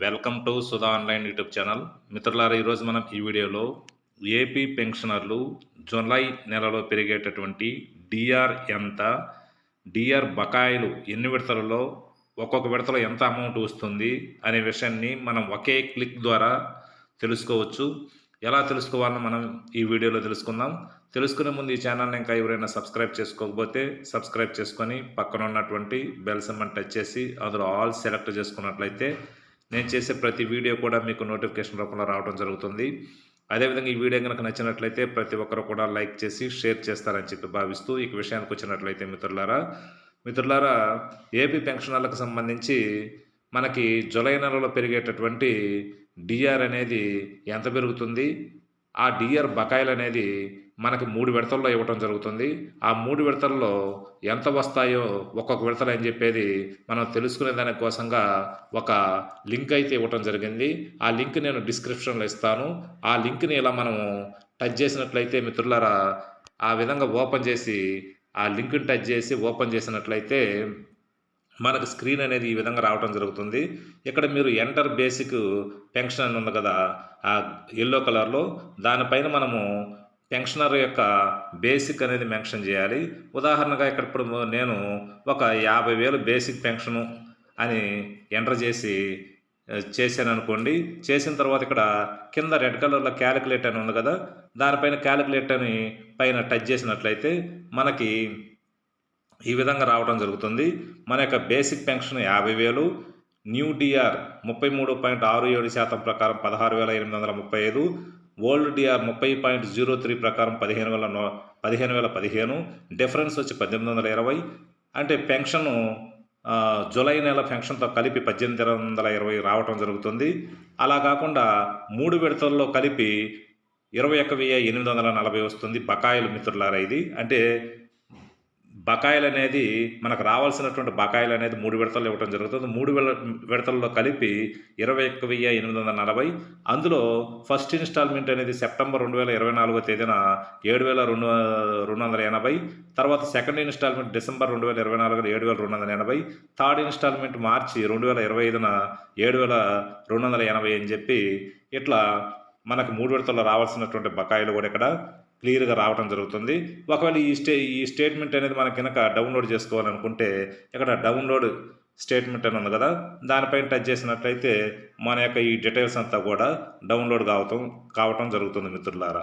Welcome to Sudha online YouTube channel. మిత్రులారా ఈరోజు మనం ఈ వీడియోలో ఏపీ పెన్షనర్లు జూలై నెలలో పెరిగేటటువంటి డిఆర్ ఎంత డిఆర్ బకాయిలు ఎన్ని విడతలలో ఒక్కొక్క విడతలో ఎంత అమౌంట్ వస్తుంది అనే విషయాన్ని మనం ఒకే క్లిక్ ద్వారా తెలుసుకోవచ్చు. ఎలా తెలుసుకోవాలో మనం ఈ వీడియోలో తెలుసుకుందాం. తెలుసుకునే ముందు ఈ ఛానల్ని ఇంకా ఎవరైనా సబ్స్క్రైబ్ చేసుకోకపోతే సబ్స్క్రైబ్ చేసుకొని పక్కన ఉన్నటువంటి బెల్ సింబల్ టచ్ చేసి అందులో ఆల్ సెలెక్ట్ చేసుకున్నట్లయితే నేను చేసే ప్రతి వీడియో కూడా మీకు నోటిఫికేషన్ రూపంలో రావడం జరుగుతుంది. అదేవిధంగా ఈ వీడియో కనుక నచ్చినట్లయితే ప్రతి ఒక్కరు కూడా లైక్ చేసి షేర్ చేస్తారని చెప్పి భావిస్తూ ఈ విషయానికి వచ్చినట్లయితే మిత్రులారా మిత్రులారా ఏపీ పెన్షనర్లకు సంబంధించి మనకి జూలై నెలలో పెరిగేటటువంటి డిఆర్ అనేది ఎంత పెరుగుతుంది? ఆ డిఆర్ బకాయిలు అనేది మనకి మూడు విడతల్లో ఇవ్వటం జరుగుతుంది. ఆ మూడు విడతల్లో ఎంత వస్తాయో ఒక్కొక్క విడతలు అని చెప్పేది మనం తెలుసుకునే దానికోసంగా ఒక లింక్ అయితే ఇవ్వటం జరిగింది. ఆ లింక్ నేను డిస్క్రిప్షన్లో ఇస్తాను. ఆ లింక్ని ఇలా మనము టచ్ చేసినట్లయితే మిత్రులారా ఆ విధంగా ఓపెన్ చేసి ఆ లింక్ని టచ్ చేసి ఓపెన్ చేసినట్లయితే మనకు స్క్రీన్ అనేది ఈ విధంగా రావడం జరుగుతుంది. ఇక్కడ మీరు ఎంటర్ బేసిక్ పెన్షన్ అని ఉంది కదా ఆ ఎల్లో కలర్లో. దానిపైన మనము పెన్షనర్ యొక్క బేసిక్ అనేది మెన్షన్ చేయాలి. ఉదాహరణగా ఇక్కడ ఇప్పుడు నేను ఒక యాభై వేలు బేసిక్ పెన్షను అని ఎంటర్ చేసి చేశాను అనుకోండి. చేసిన తర్వాత ఇక్కడ కింద రెడ్ కలర్లో క్యాలిక్యులేట్ అని ఉంది కదా దానిపైన క్యాలిక్యులేట్ అని పైన టచ్ చేసినట్లయితే మనకి ఈ విధంగా రావడం జరుగుతుంది. మన యొక్క బేసిక్ పెన్షన్ యాభై వేలు న్యూ డిఆర్ ముప్పై మూడు పాయింట్ ఆరు ఏడు శాతం ప్రకారం పదహారు వేల ఎనిమిది వందల ముప్పై ఐదు ఓల్డ్ డిఆర్ ముప్పై పాయింట్ జీరో త్రీ ప్రకారం పదిహేను వేల నో పదిహేను వేల పదిహేను. డిఫరెన్స్ వచ్చి పద్దెనిమిది వందల ఇరవై. అంటే పెన్షన్ జూలై నెల పెన్షన్తో కలిపి పద్దెనిమిది వందల ఇరవై రావటం జరుగుతుంది. అలా కాకుండా మూడు విడతల్లో కలిపి ఇరవై ఒక్క వెయ్యి ఎనిమిది వందల నలభై వస్తుంది బకాయిలు మిత్రులారా ఇది. అంటే బకాయిలు అనేది మనకు రావాల్సినటువంటి బకాయిలు అనేది మూడు విడతల్లో ఇవ్వడం జరుగుతుంది. మూడు విడతల్లో కలిపి ఇరవై ఒక్క వెయ్యి ఎనిమిది వందల నలభై అందులో ఫస్ట్ ఇన్స్టాల్మెంట్ అనేది సెప్టెంబర్ రెండు వేల ఇరవై నాలుగో తేదీన ఏడు వేల రెండు రెండు వందల ఎనభై తర్వాత సెకండ్ ఇన్స్టాల్మెంట్ డిసెంబర్ రెండు వేల ఇరవై నాలుగున ఏడు వేల రెండు వందల ఎనభై థర్డ్ ఇన్స్టాల్మెంట్ మార్చి రెండు వేల ఇరవై ఐదున ఏడు వేల రెండు వందల ఎనభై అని చెప్పి ఇట్లా మనకు మూడు విడతల్లో రావాల్సినటువంటి బకాయిలు కూడా ఇక్కడ క్లియర్గా రావడం జరుగుతుంది. ఒకవేళ ఈ స్టే ఈ స్టేట్మెంట్ అనేది మనకి కనుక డౌన్లోడ్ చేసుకోవాలనుకుంటే ఇక్కడ డౌన్లోడ్ స్టేట్మెంట్ అని ఉంది కదా దానిపైన టచ్ చేసినట్లయితే మన యొక్క ఈ డీటెయిల్స్ అంతా కూడా డౌన్లోడ్ కావటం కావటం జరుగుతుంది మిత్రులారా.